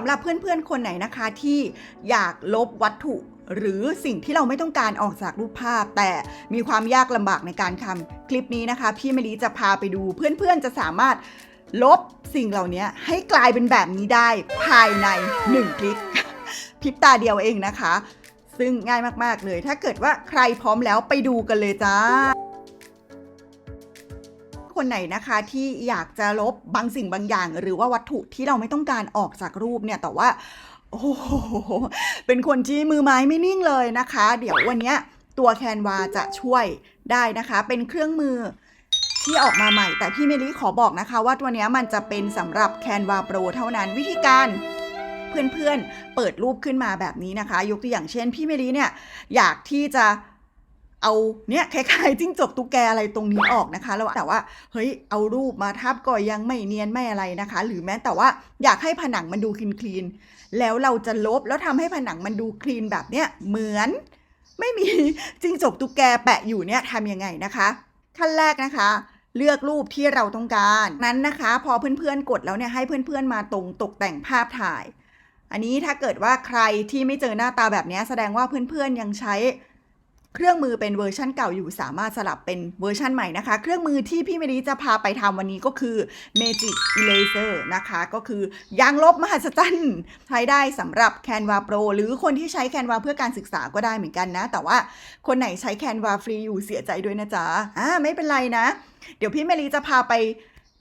ำหรับเพื่อนๆคนไหนนะคะที่อยากลบวัตถุหรือสิ่งที่เราไม่ต้องการออกจากรูปภาพ แต่มีความยากลำบากในการทำคลิปนี้นะคะ พี่มลิจะพาไปดู เพื่อนๆจะสามารถลบสิ่งเหล่านี้ให้กลายเป็นแบบนี้ได้ภายใน 1 คลิกพริบตาเดียวเองนะคะ ซึ่งง่ายมากๆเลย ถ้าเกิดว่าใครพร้อมแล้วไปดูกันเลยจ้า คนไหนนะคะที่อยากจะลบบางสิ่งบางอย่าง หรือว่าวัตถุที่เราไม่ต้องการออกจากรูปเนี่ยแต่ว่าโอ้โหเป็นคนที่มือไม้ไม่นิ่งเลยนะคะ เดี๋ยววันนี้ตัวแคนวาจะช่วยได้นะคะ เป็นเครื่องมือที่ออกมาใหม่ แต่พี่เมลี่ขอบอกนะคะ ว่าตัวนี้มันจะเป็นสำหรับแคนวาโปรเท่านั้นวิธีการเพื่อนๆเปิดรูปขึ้นมาแบบนี้นะคะ ยกตัวอย่างเช่น พี่เมลี่เนี่ยอยากที่จะ เอาเนี่ยคล้ายๆจิ้งจกตุ๊กแกอะไรตรงนี้ออกนะคะ แล้วแต่ว่าเฮ้ยเอารูปมาทับก็ยังไม่เนียนไม่อะไรนะคะ หรือแม้แต่ว่าอยากให้ผนังมันดูคลีนๆแล้วเราจะลบแล้วทำให้ผนังมันดูคลีนแบบเนี้ยเหมือน ไม่มีจิ้งจกตุ๊กแกแปะอยู่เนี่ยทำยังไงนะคะ ขั้นแรกนะคะเลือกรูปที่เราต้องการนั้นนะคะ พอเพื่อนๆกดแล้วเนี่ยให้เพื่อนๆมาตรงตกแต่งภาพถ่าย อันนี้ถ้าเกิดว่าใครที่ไม่เจอหน้าตาแบบนี้แสดงว่าเพื่อนๆยังใช้ เครื่องมือเป็นเวอร์ชันเก่าอยู่สามารถสลับเป็นเวอร์ชันใหม่นะคะ เครื่องมือที่พี่เมลีจะพาไปทำวันนี้ก็คือ Magic Eraser นะคะ ก็คือยางลบมหัศจรรย์ใช้ได้สำหรับ Canva Pro หรือคนที่ใช้ Canva เพื่อการศึกษาก็ได้เหมือนกันนะ แต่ว่าคนไหนใช้ Canva ฟรีอยู่เสียใจด้วยนะจ๊ะอ่าไม่เป็นไรนะ เดี๋ยวพี่เมลีจะพาไป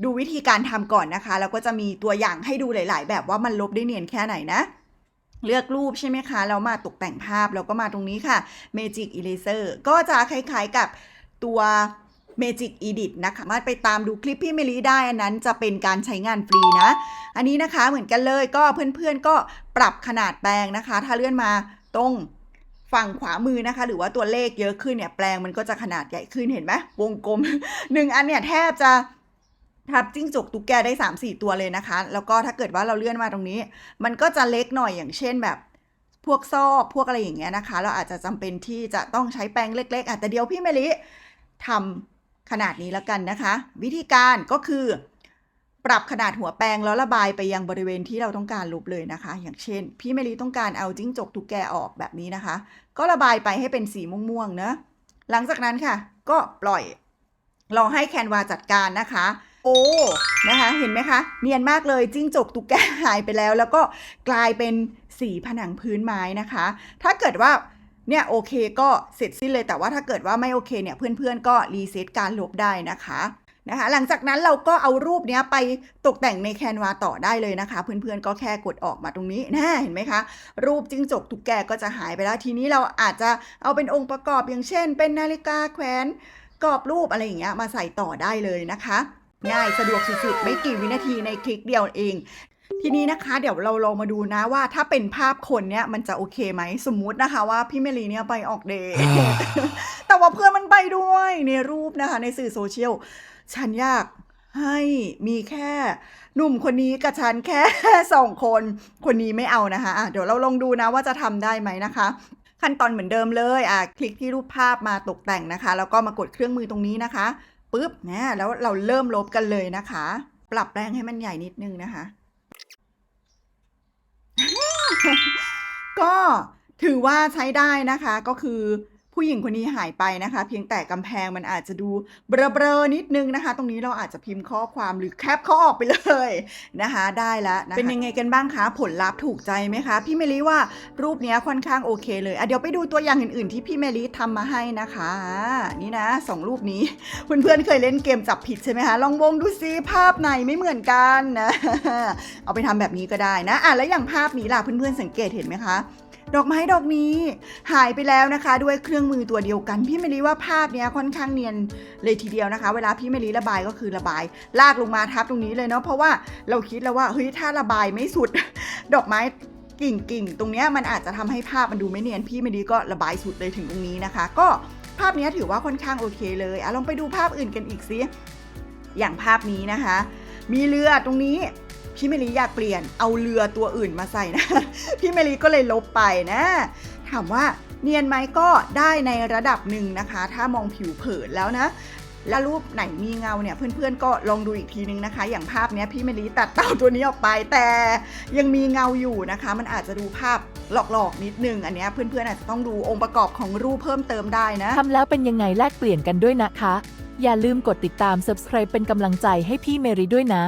ดูวิธีการทำก่อนนะคะ แล้วก็จะมีตัวอย่างให้ดูหลาย ๆ แบบว่ามันลบได้เนียนแค่ไหนนะ เลือกรูปใช่ไหมคะแล้วมาตกแต่งภาพแล้วก็มาตรงนี้ค่ะ Magic Eraser ก็จะคล้ายๆกับตัว Magic Edit นะคะมาไปตามดูคลิปพี่เมลีได้อันนั้นจะเป็นการใช้งานฟรีนะ อันนี้นะคะเหมือนกันเลยก็เพื่อนๆก็ปรับขนาดแปลงนะคะ ถ้าเลื่อนมาตรงฝั่งขวามือนะคะ หรือว่าตัวเลขเยอะขึ้นเนี่ยแปลงมันก็จะขนาดใหญ่ขึ้นเห็นไหมวงกลมหนึ่งอันเนี่ยแทบจะ ทับจิ้งจกตุ๊กแกได้ 3 4 ตัวเลยนะคะ แล้วก็ถ้าเกิดว่าเราเลื่อนมาตรงนี้ มันก็จะเล็กหน่อยอย่างเช่นแบบพวกซอกพวกอะไรอย่างเงี้ยนะคะ เราอาจจะจำเป็นที่จะต้องใช้แปรงเล็กๆอะแต่เดี๋ยวพี่เมลิทำขนาดนี้แล้วกันนะคะ วิธีการก็คือ ปรับขนาดหัวแปรงแล้วระบายไปยังบริเวณที่เราต้องการลบเลยนะคะ อย่างเช่น พี่เมลีต้องการเอาจิ้งจกตุ๊กแกออกแบบนี้นะคะ ก็ระบายไปให้เป็นสีม่วงๆเนะหลังจากนั้นค่ะ ก็ปล่อยราให้แคนวาจัดการนะคะ โอ้นะคะเห็นไหมคะเนียนมากเลยจิ้งจกตุ๊กแกหายไปแล้ว แล้วก็กลายเป็นสีผนังพื้นไม้นะคะ ถ้าเกิดว่าเนี่ยโอเคก็เสร็จสิ้นเลยแต่ว่าถ้าเกิดว่าไม่โอเคเนี่ยเพื่อนๆก็รีเซ็ตการลบได้นะคะนะคะหลังจากนั้นเราก็เอารูปเนี้ยไปตกแต่งในแคนวาต่อได้เลยนะคะ เพื่อนๆก็แค่กดออกมาตรงนี้นะเห็นไหมคะ รูปจิ้งจกตุ๊กแกก็จะหายไปแล้ว ทีนี้เราอาจจะเอาเป็นองค์ประกอบอย่างเช่น เป็นนาฬิกาแขวนกรอบรูปอะไรอย่างเงี้ยมาใส่ต่อได้เลยนะคะ ง่ายสะดวกสุดๆ ไม่กี่วินาทีในคลิกเดียวเอง ทีนี้นะคะ เดี๋ยวเราลองมาดูนะว่าถ้าเป็นภาพคนเนี่ยมันจะโอเคไหมสมมุตินะคะว่าพี่เมลีเนี่ยไปออกเดทแต่ว่าเพื่อนมันไปด้วยในรูปนะคะ ในสื่อโซเชียลฉันอยากให้มีแค่หนุ่มคนนี้กับฉันแค่สองคน คนนี้ไม่เอานะคะอะเดี๋ยวเราลองดูนะว่าจะทำได้ไหมนะคะ ขั้นตอนเหมือนเดิมเลยอะคลิกที่รูปภาพมาตกแต่งนะคะ แล้วก็มากดเครื่องมือตรงนี้นะคะ ปุ๊บนะแล้วเราเริ่มลบกันเลยนะคะ ปรับแรงให้มันใหญ่นิดนึงนะคะ ก็ถือว่าใช้ได้นะคะก็คือ ผู้หญิงคนนี้หายไปนะคะ เพียงแต่กำแพงมันอาจจะดูเบลอๆนิดนึงนะคะ ตรงนี้เราอาจจะพิมพ์ข้อความหรือแคปเขาออกไปเลยนะคะ ได้แล้วนะะเป็นยังไงกันบ้างคะผลลัพธ์ถูกใจไหมคะ พี่เมลีว่ารูปนี้ค่อนข้างโอเคเลยอะเดี๋ยวไปดูตัวอย่างอื่นๆ ที่พี่เมลี่ทำมาให้นะคะนี่นะสองรูปนี้เพื่อนๆเคยเล่นเกมจับผิดใช่ไหมคะลองวงดูซิภาพไหนไม่เหมือนกันนะเอาไปทำแบบนี้ก็ได้นะอะแล้วอย่างภาพนี้ล่ะเพื่อนๆสังเกตเห็นไหมคะ ดอกไม้ดอกนี้หายไปแล้วนะคะ ด้วยเครื่องมือตัวเดียวกัน พี่เมลีว่าภาพเนี้ยค่อนข้างเนียนเลยทีเดียวนะคะ เวลาพี่เมลีระบายก็คือระบาย ลากลงมาทับตรงนี้เลยเนาะเพราะว่าเราคิดแล้วว่าเฮ้ยถ้าระบายไม่สุด ดอกไม้กิ่งกิ่งๆตรงเนี้ยมันอาจจะทำให้ภาพมันดูไม่เนียนพี่เมลีก็ระบายสุดเลยถึงตรงนี้นะคะ ก็ภาพนี้ถือว่าค่อนข้างโอเคเลยอะลองไปดูภาพอื่นกันอีกสิอย่างภาพนี้นะคะ มีเรือตรงนี้ พี่เมลีอยากเปลี่ยนเอาเรือตัวอื่นมาใส่นะ พี่เมลีก็เลยลบไปนะ ถามว่าเนียนไหมก็ได้ในระดับหนึ่งนะคะ ถ้ามองผิวเผินแล้วนะแล้วรูปไหนมีเงาเนี่ยเพื่อนๆก็ลองดูอีกทีนึงนะคะ อย่างภาพเนี้ยพี่เมลีตัดเต่าตัวนี้ออกไป แต่ยังมีเงาอยู่นะคะ มันอาจจะดูภาพหลอกๆนิดนึง อันนี้เพื่อนๆอาจจะต้องดูองค์ประกอบของรูปเพิ่มเติมได้นะทำแล้วเป็นยังไงแลกเปลี่ยนกันด้วยนะคะ อย่าลืมกดติดตาม subscribe เป็นกำลังใจให้พี่เมริด้วยนะ